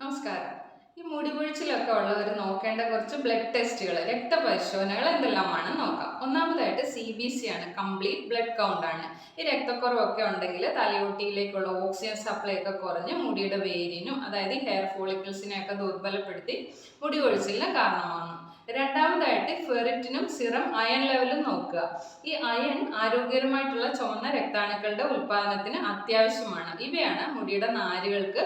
നമസ്കാരം. ഈ മുടി കൊഴിച്ചിലൊക്കെ ഉള്ളവർ നോക്കേണ്ട കുറച്ച് ബ്ലഡ് ടെസ്റ്റുകൾ രക്തപരിശോധനകൾ എന്തെല്ലാമാണ് നോക്കാം. ഒന്നാമതായിട്ട് സി ബി സി ആണ് കംപ്ലീറ്റ് ബ്ലഡ് കൗണ്ട് ആണ്. ഈ രക്തക്കുറവൊക്കെ ഉണ്ടെങ്കിൽ തലയോട്ടിയിലേക്കുള്ള ഓക്സിജൻ സപ്ലൈ ഒക്കെ കുറഞ്ഞ് മുടിയുടെ വേരിനും അതായത് ഹെയർ ഫോളിക്കിൾസിനെയൊക്കെ ദുർബലപ്പെടുത്തി മുടി കൊഴിച്ചിലിന് കാരണമാകുന്നു. രണ്ടാമതായിട്ട് ഫെറിറ്റിനും സിറം അയൺ ലെവലും നോക്കുക. ഈ അയൺ ആരോഗ്യകരമായിട്ടുള്ള ചുവന്ന രക്താണുക്കളുടെ ഉൽപാദനത്തിന് അത്യാവശ്യമാണ്. ഇവയാണ് മുടിയുടെ നാരുകൾക്ക്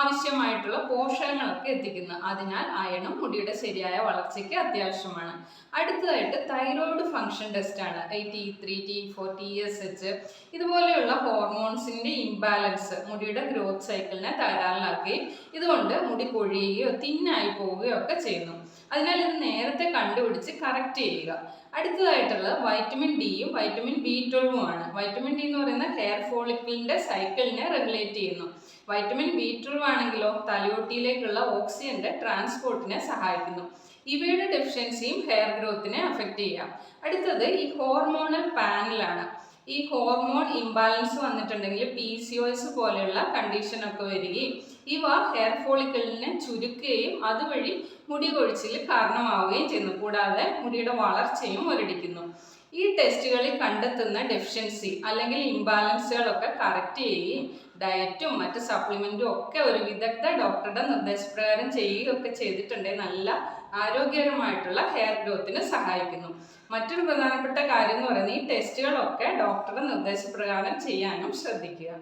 ആവശ്യമായിട്ടുള്ള പോഷകങ്ങളൊക്കെ എത്തിക്കുന്നത്. അതിനാൽ അയണും മുടിയുടെ ശരിയായ വളർച്ചയ്ക്ക് അത്യാവശ്യമാണ്. അടുത്തതായിട്ട് തൈറോയിഡ് ഫംഗ്ഷൻ ടെസ്റ്റ് ആണ് I T three T four T S H ഇതുപോലെയുള്ള ഹോർമോൺസിന്റെ ഇംബാലൻസ് മുടിയുടെ ഗ്രോത്ത് സൈക്കിളിനെ തകരാറിലാക്കുകയും ഇതുകൊണ്ട് മുടി പൊഴിയുകയോ തിന്നായി പോവുകയോ ഒക്കെ ചെയ്യുന്നു. അതിനാൽ ഇത് നേരത്തെ കണ്ടുപിടിച്ച് കറക്റ്റ് ചെയ്യുക. അടുത്തതായിട്ടുള്ള വൈറ്റമിൻ ഡിയും വൈറ്റമിൻ ബി ട്വൽവും ആണ്. വൈറ്റമിൻ ഡി എന്ന് പറയുന്ന ഹെയർ ഫോളിക്കിളിന്റെ സൈക്കിളിനെ റെഗുലേറ്റ് ചെയ്യുന്നു. വൈറ്റമിൻ ബി ട്വൽവ് ആണെങ്കിലോ തലയോട്ടിയിലേക്കുള്ള ഓക്സിജന്റെ ട്രാൻസ്പോർട്ടിനെ സഹായിക്കുന്നു. ഇവയുടെ ഡെഫിഷ്യൻസിയും ഹെയർ ഗ്രോത്തിനെ അഫക്റ്റ് ചെയ്യാം. അടുത്തത് ഈ ഹോർമോണൽ പാനലാണ് ഈ ഹോർമോൺ ഇംബാലൻസ് വന്നിട്ടുണ്ടെങ്കിൽ പി സി ഒ എസ് പോലെയുള്ള കണ്ടീഷൻ ഒക്കെ വരികയും ഇവ ഹെയർ ഫോളിക്കിളിനെ ചുരുക്കുകയും അതുവഴി മുടി കൊഴിച്ചിൽ കാരണമാവുകയും ചെയ്യുന്നു. കൂടാതെ മുടിയുടെ വളർച്ചയും മുരടിക്കുന്നു ഈ ടെസ്റ്റുകളിൽ കണ്ടെത്തുന്ന ഡെഫിഷ്യൻസി അല്ലെങ്കിൽ ഇംബാലൻസുകളൊക്കെ കറക്റ്റ് ചെയ്യുകയും ഡയറ്റും മറ്റ് സപ്ലിമെന്റും ഒക്കെ ഒരു വിദഗ്ധ ഡോക്ടറുടെ നിർദ്ദേശപ്രകാരം ചെയ്യുകയൊക്കെ ചെയ്തിട്ടുണ്ടെങ്കിൽ നല്ല ആരോഗ്യകരമായിട്ടുള്ള ഹെയർ ഗ്രോത്തിന് സഹായിക്കുന്നു. മറ്റൊരു പ്രധാനപ്പെട്ട കാര്യം എന്ന് പറയുന്നത് ഈ ടെസ്റ്റുകളൊക്കെ ഡോക്ടറുടെ നിർദ്ദേശപ്രകാരം ചെയ്യാനും ശ്രദ്ധിക്കുക.